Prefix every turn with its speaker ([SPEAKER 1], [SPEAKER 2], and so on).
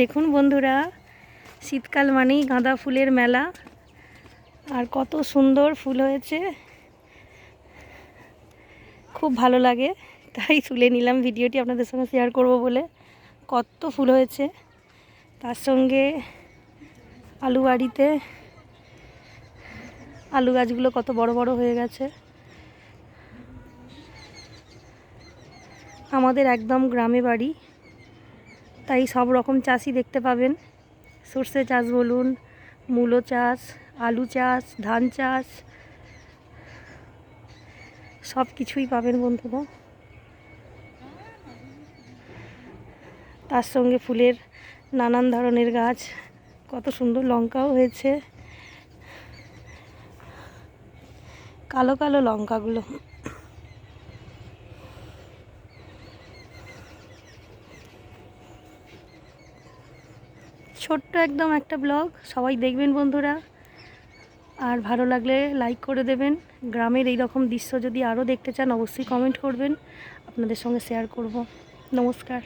[SPEAKER 1] দেখুন বন্ধুরা, শীতকাল মানেই গাঁদা ফুলের মেলা। আর কত সুন্দর ফুল হয়েছে। খুব ভালো লাগে, তাই তুলে নিলাম ভিডিওটি আপনাদের সঙ্গে শেয়ার করব বলে। কত ফুল হয়েছে। তার সঙ্গে আলু বাড়িতে, আলু গাছগুলো কত বড় বড় হয়ে গেছে। আমাদের একদম গ্রামে বাড়ি। তাই সব রকম চাষই দেখতে পাবেন। সর্ষে চাষ বলুন, মূলো চাষ, আলু চাষ, ধান চাষ, সব কিছুই পাবেন বন্ধুরা। তার সঙ্গে ফুলের নানান ধরনের গাছ, কত সুন্দর লঙ্কাও হয়েছে। কালো কালো লঙ্কাগুলো। ছোট্ট একদম একটা ব্লগ, সবাই দেখবেন বন্ধুরা। আর ভালো লাগলে লাইক করে দেবেন। গ্রামের এই রকম দৃশ্য যদি আরও দেখতে চান, অবশ্যই কমেন্ট করবেন। আপনাদের সঙ্গে শেয়ার করব। নমস্কার।